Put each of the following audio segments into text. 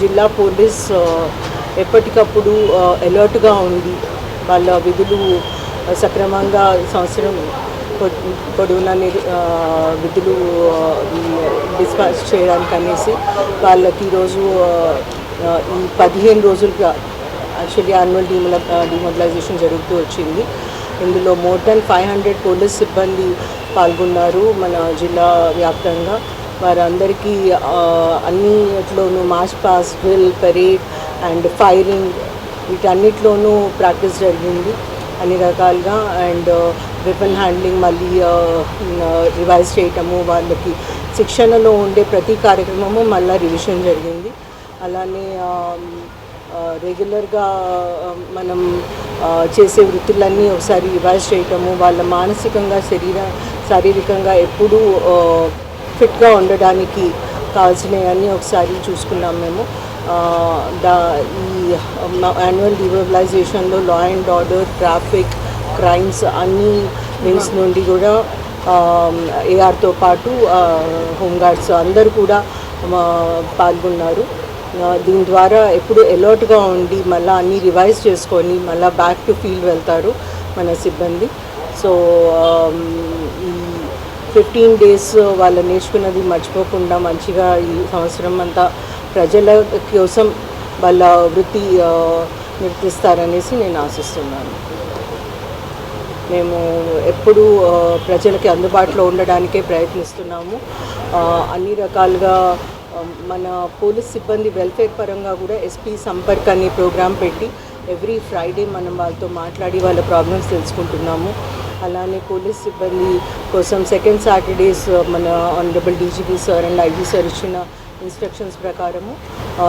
జిల్లా పోలీస్ ఎప్పటికప్పుడు అలర్ట్గా ఉంది. వాళ్ళ విధులు సక్రమంగా సంవత్సరం పొ- పొడవునా విధులు డిస్పాచ్ చేయడానికి అనేసి వాళ్ళకి ఈరోజు ఈ పదిహేను రోజులుగా యాక్చువల్లీ యాన్యువల్ డిమోల డిమోబిలైజేషన్ జరుగుతూ వచ్చింది. ఇందులో more than five hundred police సిబ్బంది పాల్గొన్నారు మన జిల్లా వ్యాప్తంగా. వారందరికీ అన్నిట్లోనూ march past drill parade and firing వీటన్నిటిలోనూ practice జరిగింది అన్ని రకాలుగా. అండ్ వెపన్ హ్యాండ్లింగ్ మళ్ళీ రివైజ్ చేయటము వాళ్ళకి శిక్షణలో ఉండే ప్రతి కార్యక్రమము మళ్ళీ రివిజన్ జరిగింది. అలానే రెగ్యులర్గా మనం చేసే వృత్తులన్నీ ఒకసారి రివైజ్ చేయటము వాళ్ళ మానసికంగా శరీర శారీరకంగా ఎప్పుడూ ఫిట్గా ఉండడానికి కావాల్సినవన్నీ ఒకసారి చూసుకున్నాం మేము. దా ఈ annual డిమోబిలైజేషన్లో law and order traffic crimes అన్ని వింగ్స్ నుండి కూడా ఏఆర్తో పాటు హోంగార్డ్స్ అందరూ కూడా పాల్గొన్నారు. దీని ద్వారా ఎప్పుడు అలర్ట్గా ఉండి మళ్ళీ అన్నీ రివైజ్ చేసుకొని మళ్ళీ బ్యాక్ టు ఫీల్డ్ వెళ్తారు మన సిబ్బంది. సో ఈ ఫిఫ్టీన్ డేస్ uh, వాళ్ళు నేర్చుకున్నది మర్చిపోకుండా మంచిగా ఈ సంవత్సరం అంతా ప్రజల కోసం వాళ్ళ వృత్తి నిర్తిస్తారనేసి నేను ఆశిస్తున్నాను. మేము ఎప్పుడూ ప్రజలకి అందుబాటులో ఉండడానికే ప్రయత్నిస్తున్నాము. అన్ని రకాలుగా మన పోలీస్ సిబ్బంది వెల్ఫేర్ పరంగా కూడా ఎస్పీ సంపర్క్ అనే ప్రోగ్రాం పెట్టి ఎవ్రీ ఫ్రైడే మనం వాళ్ళతో మాట్లాడి వాళ్ళ ప్రాబ్లమ్స్ తెలుసుకుంటున్నాము. అలానే పోలీస్ సిబ్బంది కోసం సెకండ్ సాటర్డేస్ uh, మన honourable DGP sir and IG sir ఇచ్చిన ఇన్స్ట్రక్షన్స్ ప్రకారము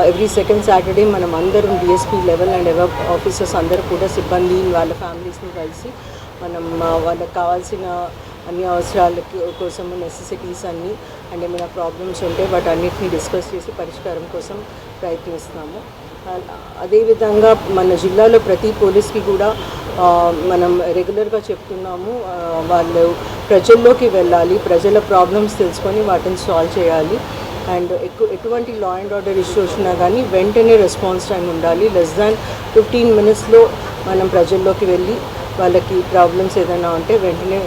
ఎవ్రీ సెకండ్ సాటర్డే మనం అందరం DSP level and ever officers అందరూ కూడా సిబ్బంది వాళ్ళ ఫ్యామిలీస్ని కలిసి మనం uh, వాళ్ళకి కావాల్సిన అన్ని అవసరాలకి కోసం నెసెసిటీస్ అన్నీ అండ్ ఏమైనా ప్రాబ్లమ్స్ ఉంటే వాటి అన్నిటిని డిస్కస్ చేసి పరిష్కారం కోసం ప్రయత్నిస్తాము. అదేవిధంగా మన జిల్లాలో ప్రతి పోలీస్కి కూడా మనం రెగ్యులర్గా చెప్తున్నాము వాళ్ళు ప్రజల్లోకి వెళ్ళాలి ప్రజల ప్రాబ్లమ్స్ తెలుసుకొని వాటిని సాల్వ్ చేయాలి. అండ్ ఎక్కువ ఎటువంటి లా అండ్ ఆర్డర్ ఇష్యూ వచ్చినా కానీ వెంటనే రెస్పాన్స్ టైం ఉండాలి. లెస్ దాన్ ఫిఫ్టీన్ మినిట్స్లో మనం ప్రజల్లోకి వెళ్ళి వాళ్ళకి ప్రాబ్లమ్స్ ఏదైనా ఉంటే వెంటనే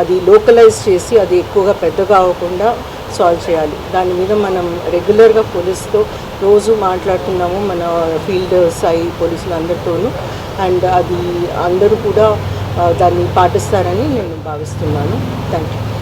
అది లోకలైజ్ చేసి అది ఎక్కువగా పెద్దగా అవ్వకుండా సాల్వ్ చేయాలి. దాని మీద మనం రెగ్యులర్గా పోలీస్తో రోజు మాట్లాడుతున్నాము మన ఫీల్డ్ స్థాయి పోలీసులు అందరితోనూ అండ్ అది అందరూ కూడా దాన్ని పాటిస్తారని నేను భావిస్తున్నాను. Thank you